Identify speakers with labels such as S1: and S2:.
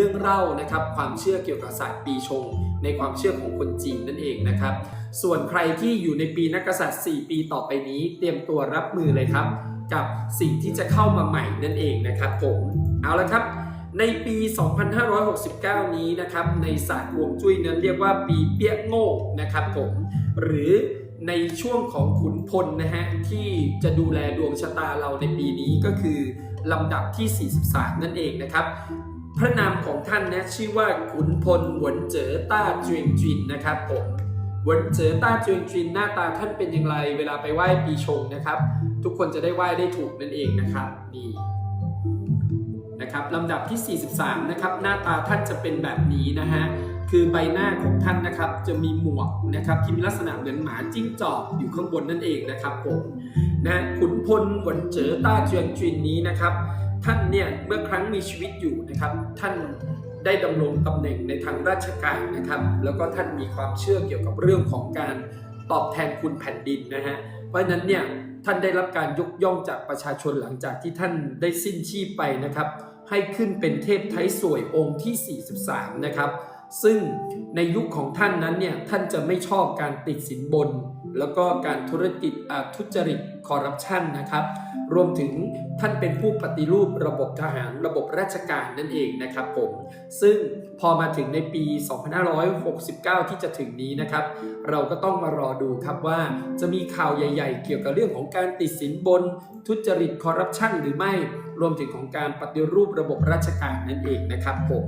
S1: รื่องเล่านะครับความเชื่อเกี่ยวกับศาสตร์ปีชง ในความเชื่อของคนจีนนั่นเองนะครับ ส่วนใครที่อยู่ในปีนักษัตริย์ 4 ปีต่อไปนี้ เตรียมตัวรับมือเลยครับ กับสิ่งที่จะเข้ามาใหม่นั่นเองนะครับผมเอาละครับ ในปี 2569 นี้นะครับในศาสตร์ฮวงจุ้ยนั้นเรียกว่าปีเปี้ยโง่นะครับผมหรือในช่วงของขุนพลนะฮะที่จะดูแลดวงชะตาเราในปีนี้ก็คือลำดับที่ 43 นั่นเองนะครับ พระนามของท่านนะชื่อว่าขุนพลหวนเจ๋อต้าจีงจินนะครับผมหวนเจ๋อต้าจีงจินหน้าตาท่านเป็นอย่างไร เวลาไปไหว้ปีชงนะครับ ทุกคนจะได้ไหว้ได้ถูกนั่นเองนะครับนี่นะครับลำดับที่ 43 นะครับ หน้าตาท่านจะเป็นแบบนี้นะฮะคือใบหน้าของท่านนะครับจะมีหมวกนะครับที่มีลักษณะเหมือนหมาจิ้งจอกอยู่ข้างบนนั่นเองนะครับผมนะขุนพลหวนเจ๋อต้าเจียงจินนี้นะครับ ท่านเนี่ยเมื่อครั้งมีชีวิตอยู่นะครับท่านได้ดำรงตำแหน่งในทางราชการนะครับ แล้วก็ท่านมีความเชื่อเกี่ยวกับเรื่องของการตอบแทนคุณแผ่นดินนะฮะเพราะฉะนั้นเนี่ยท่านได้รับการยกย่องจากประชาชนหลังจากที่ท่านได้สิ้นชีพไปนะครับ ให้ขึ้นเป็นเทพไทยสวยองค์ที่ 43 นะครับ ซึ่งในยุคของท่านนั้นเนี่ยท่านจะไม่ชอบการติดสินบน แล้วก็การธุรกิจทุจริตคอร์รัปชันนะครับ รวมถึงท่านเป็นผู้ปฏิรูประบบทหารระบบราชการนั่นเองนะครับผม ซึ่งพอมาถึงในปี 2569 ที่จะถึงนี้นะครับ เราก็ต้องมารอดูครับว่าจะมีข่าวใหญ่ ๆ เกี่ยวกับเรื่องของการติดสินบน ทุจริตคอร์รัปชันหรือไม่ รวมถึงของการปฏิรูประบบราชการนั่นเองนะครับผม